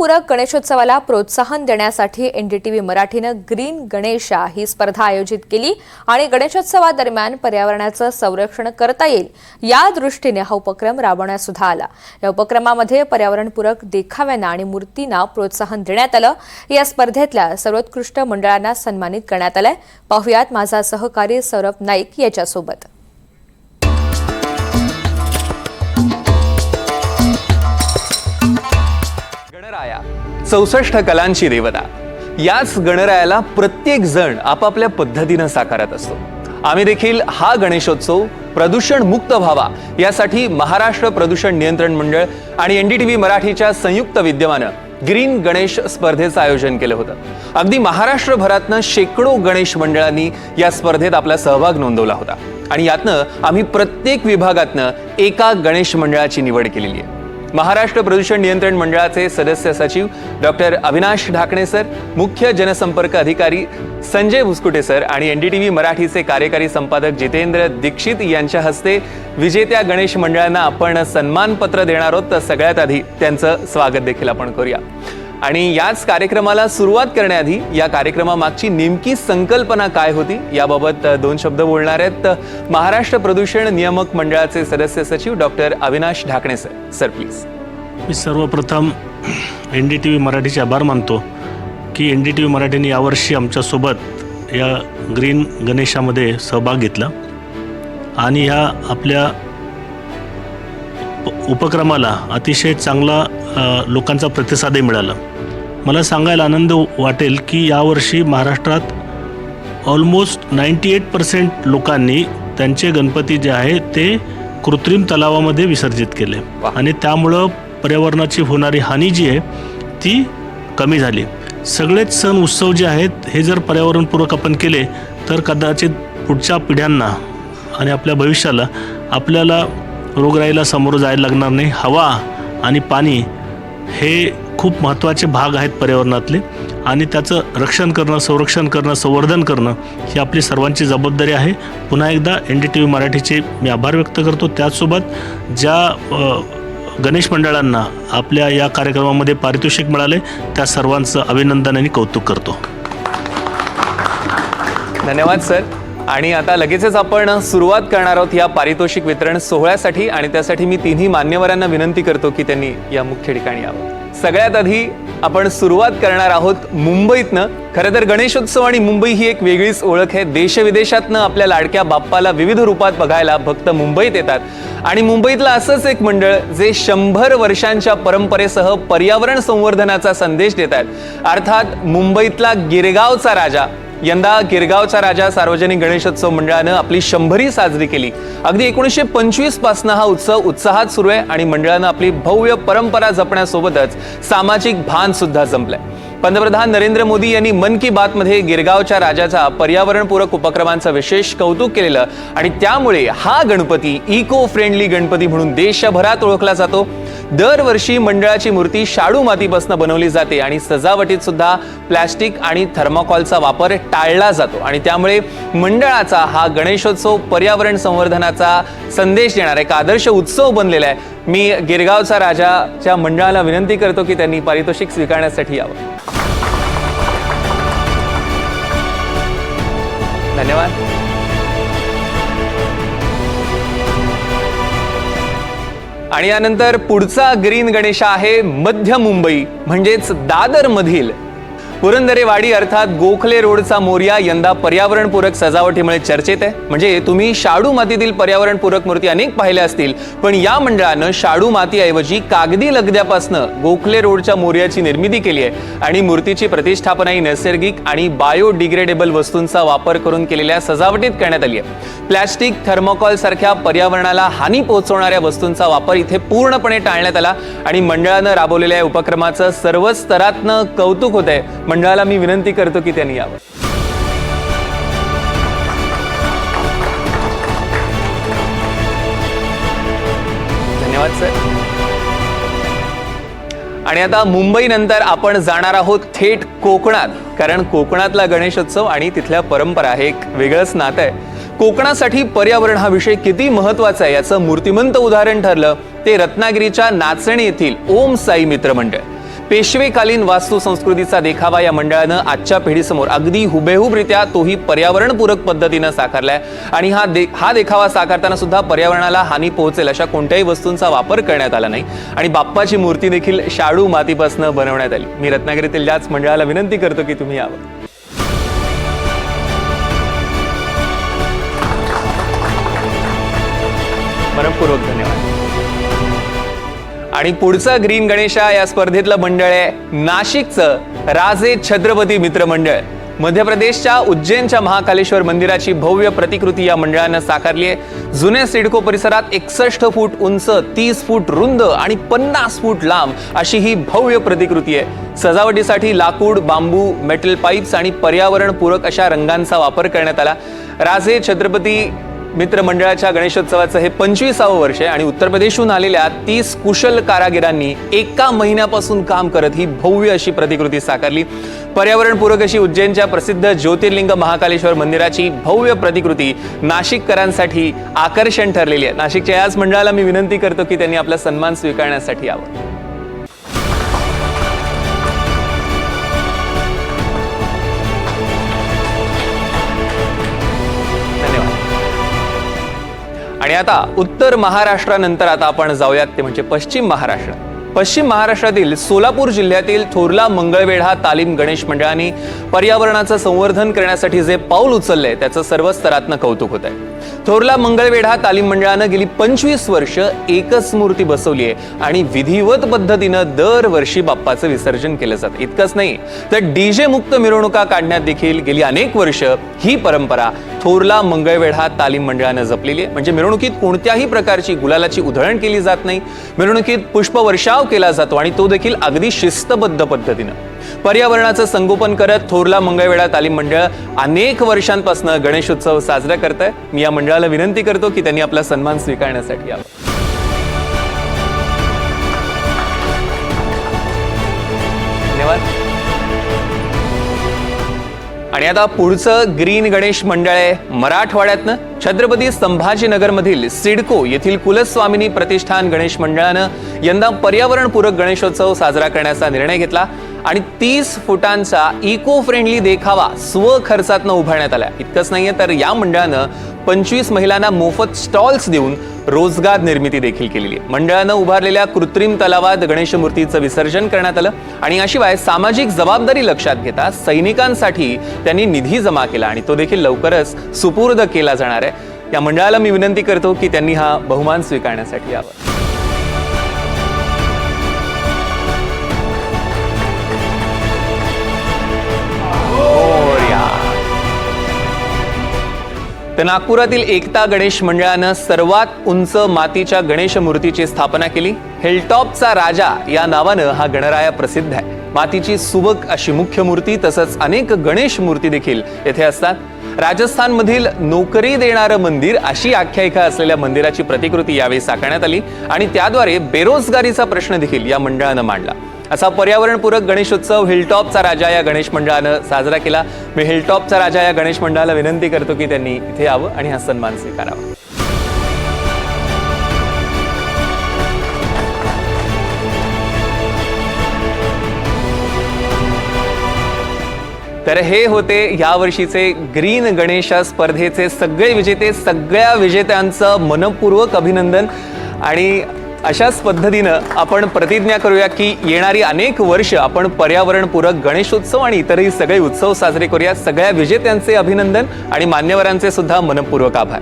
पूरक गणेशोत्सवाला प्रोत्साहन देण्यासाठी एनडीटीव्ही मराठीनं ग्रीन गणेशा ही स्पर्धा आयोजित केली आणि गणेशोत्सवादरम्यान पर्यावरणाचं संरक्षण करता येईल या दृष्टीने हा उपक्रम राबवण्यात सुद्धा आला. या उपक्रमामध्ये पर्यावरणपूरक देखाव्यांना आणि मूर्तींना प्रोत्साहन देण्यात आलं. या स्पर्धेतल्या सर्वोत्कृष्ट मंडळांना सन्मानित करण्यात आलंय. पाहुयात माझा सहकारी सौरभ नाईक याच्यासोबत. चौसष्ट कलांची देवता. याच गणरायाला प्रत्येक जण आपापल्या पद्धतीनं साकारत असतो. आम्ही देखील हा गणेशोत्सव प्रदूषण मुक्त व्हावा यासाठी महाराष्ट्र प्रदूषण नियंत्रण मंडळ आणि एनडीटीव्ही मराठीच्या संयुक्त विद्यमानं ग्रीन गणेश स्पर्धेचं आयोजन केलं होतं. अगदी महाराष्ट्रभरातनं शेकडो गणेश मंडळांनी या स्पर्धेत आपला सहभाग नोंदवला होता. आणि यातनं आम्ही प्रत्येक विभागातनं एका गणेश मंडळाची निवड केलेली आहे. महाराष्ट्र प्रदूषण नियंत्रण मंडळाचे सदस्य सचिव डॉक्टर अविनाश ढाकणे सर मुख्य जनसंपर्क अधिकारी संजय भुसकुटे सर आणि एनडीटीव्ही मराठीचे कार्यकारी संपादक जितेंद्र दीक्षित यांच्या हस्ते विजेत्या गणेश मंडळांना आपण सन्मानपत्र देणार आहोत. तर सगळ्यात आधी त्यांचं स्वागत देखील आपण करूया. आणि याच कार्यक्रमाला सुरुवात करण्याआधी या कार्यक्रमामागची नेमकी संकल्पना काय होती याबाबत दोन शब्द बोलणार आहेत. महाराष्ट्र प्रदूषण नियामक मंडळाचे सदस्य सचिव doctor Avinash Dhakane sir. Sir please मी सर्वप्रथम एन डी टी व्ही मराठीचे आभार मानतो की एन डी टी व्ही मराठीने यावर्षी आमच्यासोबत या ग्रीन गणेशामध्ये सहभाग घेतला आणि ह्या आपल्या उपक्रमाला अतिशय चांगला लोकांचा प्रतिसादही मिळाला. मला सांगायला आनंद वाटेल की यावर्षी महाराष्ट्रात ऑलमोस्ट नाईंटी एट पर्सेंट लोकांनी त्यांचे गणपती जे आहे ते कृत्रिम तलावामध्ये विसर्जित केले. आणि त्यामुळं पर्यावरणाची होणारी हानी जी आहे ती कमी झाली. सगळेच सण उत्सव जे आहेत हे जर पर्यावरणपूरक आपण केले तर कदाचित पुढच्या पिढ्यांना आणि आपल्या भविष्याला आपल्याला रोगराईला सामोरं जायला लागणार नाही. हवा आणि पाणी हे खूप महत्त्वाचे भाग आहेत पर्यावरणातले आणि त्याचं रक्षण करणं संरक्षण करणं संवर्धन करणं ही आपली सर्वांची जबाबदारी आहे. पुन्हा एकदा एन डी टी व्ही मराठीचे मी आभार व्यक्त करतो. त्याचसोबत ज्या गणेश मंडळांना आपल्या या कार्यक्रमामध्ये पारितोषिक मिळाले त्या सर्वांचं अभिनंदन आणि कौतुक करतो. धन्यवाद सर. आणि आता लगेचच आपण सुरुवात करणार आहोत या पारितोषिक वितरण सोहळ्यासाठी. आणि त्यासाठी मी तिन्ही मान्यवरांना विनंती करतो की त्यांनी या मुख्य ठिकाणी यावं. सगळ्यात आधी आपण सुरुवात करणार आहोत मुंबईतनं. खरं तर गणेशोत्सव आणि मुंबई ही एक वेगळीच ओळख आहे. देशविदेशातनं आपल्या लाडक्या बाप्पाला विविध रूपात बघायला भक्त मुंबईत येतात. आणि मुंबईतलं असंच एक मंडळ जे शंभर वर्षांच्या परंपरेसह पर्यावरण संवर्धनाचा संदेश देत आहेत. अर्थात मुंबईतला गिरगावचा राजा यंदा गिरगावचा राजा सार्वजनिक गणेशोत्सव मंडळानं आपली शंभरी साजरी केली. अगदी एकोणीसशे पंचवीसपासून हा उत्सव उत्साहात सुरू आहे आणि मंडळानं आपली भव्य परंपरा जपण्यासोबतच सामाजिक भान सुद्धा जमलंय. पंतप्रधान नरेंद्र मोदी यांनी मन की बात मध्ये गिरगावच्या राजाचा पर्यावरणपूरक उपक्रमांचं विशेष कौतुक केलेलं आणि त्यामुळे हा गणपती इको फ्रेंडली गणपती म्हणून देशभरात ओळखला जातो. दरवर्षी मंडळाची मूर्ती शाडू मातीपासून बनवली जाते आणि सजावटीत सुद्धा प्लॅस्टिक आणि थर्माकॉलचा वापर टाळला जातो. आणि त्यामुळे मंडळाचा हा गणेशोत्सव पर्यावरण संवर्धनाचा संदेश देणारा एक आदर्श उत्सव बनलेला आहे. मी गिरगावचा राजाच्या मंडळाला विनंती करतो की त्यांनी पारितोषिक स्वीकारण्यासाठी यावं. धन्यवाद. आणि यानंतर पुढचा ग्रीन गणेश आहे मध्य मुंबई म्हणजेच दादर मधील पुरंदरेवाडी अर्थात गोखले रोडचा मोर्या यंदा पर्यावरणपूरक सजावटीमुळे चर्चेत आहे. म्हणजे तुम्ही शाडू मातीतील पर्यावरणपूरक मूर्ती अनेक पाहिल्या असतील. पण या मंडळानं शाडू मातीऐवजी कागदी लगद्यापासनं गोखले रोडच्या मोर्याची निर्मिती केली आहे. आणि मूर्तीची प्रतिष्ठापना ही नैसर्गिक आणि बायोडिग्रेडेबल वस्तूंचा वापर करून केलेल्या सजावटीत करण्यात आली आहे. प्लॅस्टिक थर्मोकॉल सारख्या पर्यावरणाला हानी पोहोचवणाऱ्या वस्तूंचा वापर इथे पूर्णपणे टाळण्यात आला. आणि मंडळानं राबवलेल्या उपक्रमाचं सर्व स्तरातनं कौतुक होत आहे मंडळाला मी विनंती करतो की त्यांनी यावं. धन्यवाद सर. आणि आता मुंबईनंतर आपण जाणार आहोत थेट कोकणात कारण कोकणातला गणेशोत्सव आणि तिथल्या परंपरा हे एक वेगळंच नातं आहे. कोकणासाठी पर्यावरण हा विषय किती महत्त्वाचा आहे याचं मूर्तिमंत उदाहरण ठरलं ते रत्नागिरीच्या नाचणी येथील ओम साई मित्र मंडळ. पेशवेकालीन वास्तुसंस्कृतीचा देखावा या मंडळानं आजच्या पिढीसमोर अगदी हुबेहूबरित्या तोही पर्यावरणपूरक पद्धतीनं साकारलाय. आणि हा दे हा देखावा साकारताना सुद्धा पर्यावरणाला हानी पोहोचेल अशा कोणत्याही वस्तूंचा वापर करण्यात आला नाही. आणि बाप्पाची मूर्ती देखील शाडू मातीपासून बनवण्यात आली. मी रत्नागिरीतील याच मंडळाला विनंती करतो की तुम्ही यावं. मनपूर्वक धन्यवाद. आणि पुढचं ग्रीन गणेशा या स्पर्धेतलं मंडळ आहे नाशिकचं राजे छत्रपती मित्र मंडळ. मध्य प्रदेशच्या उज्जैनच्या महाकालेश्वर मंदिराची भव्य प्रतिकृती या मंडळानं साकारली आहे. जुन्या सिडको परिसरात एकसष्ट फूट उंच तीस फूट रुंद आणि पन्नास फूट लांब अशी ही भव्य प्रतिकृती आहे. सजावटीसाठी लाकूड बांबू मेटल पाईप्स आणि पर्यावरणपूरक अशा रंगांचा वापर करण्यात आला. राजे छत्रपती मित्रमंडळाच्या गणेशोत्सवाचं हे पंचवीसावं वर्ष आहे आणि उत्तर प्रदेशहून आलेल्या तीस कुशल कारागिरांनी एका महिन्यापासून काम करत ही भव्य अशी प्रतिकृती साकारली. पर्यावरणपूरक अशी उज्जैनच्या प्रसिद्ध ज्योतिर्लिंग महाकालेश्वर मंदिराची भव्य प्रतिकृती नाशिककरांसाठी आकर्षण ठरलेली आहे. नाशिकच्या याच मंडळाला मी विनंती करतो की त्यांनी आपला सन्मान स्वीकारण्यासाठी यावं. आणि आता उत्तर महाराष्ट्रानंतर आता आपण जाऊयात ते म्हणजे पश्चिम महाराष्ट्र. पश्चिम महाराष्ट्रातील सोलापूर जिल्ह्यातील थोरला मंगळवेढा तालीम गणेश मंडळाने पर्यावरणाचं संवर्धन करण्यासाठी जे पाऊल उचललंय त्याचं सर्व स्तरातनं कौतुक होत आहे थोरला मंगळवेढा तालीम मंडळानं गेली पंचवीस वर्ष एकच मूर्ती बसवली आहे आणि विधिवत पद्धतीनं दरवर्षी बाप्पाचं विसर्जन केलं जातं. इतकंच नाही तर डीजे मुक्त मिरवणुका काढण्यात देखील गेली अनेक वर्ष ही परंपरा थोरला मंगळवेढा तालीम मंडळानं जपलेली आहे. म्हणजे मिरवणुकीत कोणत्याही प्रकारची गुलालाची उधळण केली जात नाही. मिरवणुकीत पुष्पवर्षाव केला जातो आणि तो देखील अगदी शिस्तबद्ध पद्धतीनं. पर्यावरणाचं संगोपन करत थोरला मंगळवेढा तालीम मंडळ अनेक वर्षांपासून गणेशोत्सव साजरा करत आहे मी या मंडळाला विनंती करतो की त्यांनी आपला सन्मान स्वीकारण्यासाठी यावं. धन्यवाद. आणि आता पुढचं ग्रीन गणेश मंडळ आहे मराठवाड्यातनं. छत्रपती संभाजीनगरमधील सिडको येथील कुलस्वामिनी प्रतिष्ठान गणेश मंडळानं यंदा पर्यावरणपूरक गणेशोत्सव साजरा करण्याचा निर्णय घेतला. आणि तीस फुटांचा इको फ्रेंडली देखावा स्वखर्चातनं उभारण्यात आला इतकंच नाहीये तर या मंडळानं पंचवीस महिलांना मोफत स्टॉल्स देऊन रोजगार निर्मिती देखील केलेली आहे. मंडळानं उभारलेल्या कृत्रिम तलावात गणेश मूर्तीचं विसर्जन करण्यात आलं आणि याशिवाय सामाजिक जबाबदारी लक्षात घेता सैनिकांसाठी त्यांनी निधी जमा केला आणि तो देखील लवकरच सुपूर्द केला जाणार आहे. या मंडळाला मी विनंती करतो की त्यांनी हा बहुमान स्वीकारण्यासाठी यावं. तर नागपुरातील एकता गणेश मंडळानं सर्वात उंच मातीच्या गणेश मूर्तीची स्थापना केली. हिलटॉपचा राजा या नावानं हा गणराया प्रसिद्ध आहे. मातीची सुबक अशी मुख्य मूर्ती तसंच अनेक गणेश मूर्ती देखील येथे असतात. राजस्थानमधील नोकरी देणारं मंदिर अशी आख्यायिका असलेल्या मंदिराची प्रतिकृती यावेळी साकारण्यात आली आणि त्याद्वारे बेरोजगारीचा प्रश्न देखील या मंडळानं मांडला. असा पर्यावरणपूरक गणेशोत्सव हिलटॉपचा राजा या गणेश मंडळानं साजरा केला. मी हिलटॉपचा राजा या गणेश मंडळाला विनंती करतो की त्यांनी इथे यावं आणि हा सन्मान स्वीकारावा. तर हे होते यावर्षीचे ग्रीन गणेश स्पर्धेचे सगळे विजेते सगळ्या विजेत्यांचं मनपूर्वक अभिनंदन. आणि अशाच पद्धतीनं आपण प्रतिज्ञा करूया की येणारी अनेक वर्ष आपण पर्यावरणपूरक गणेशोत्सव आणि इतरही सगळे उत्सव साजरे करूया. सगळ्या विजेत्यांचे अभिनंदन आणि मान्यवरांचे सुद्धा मनपूर्वक आभार.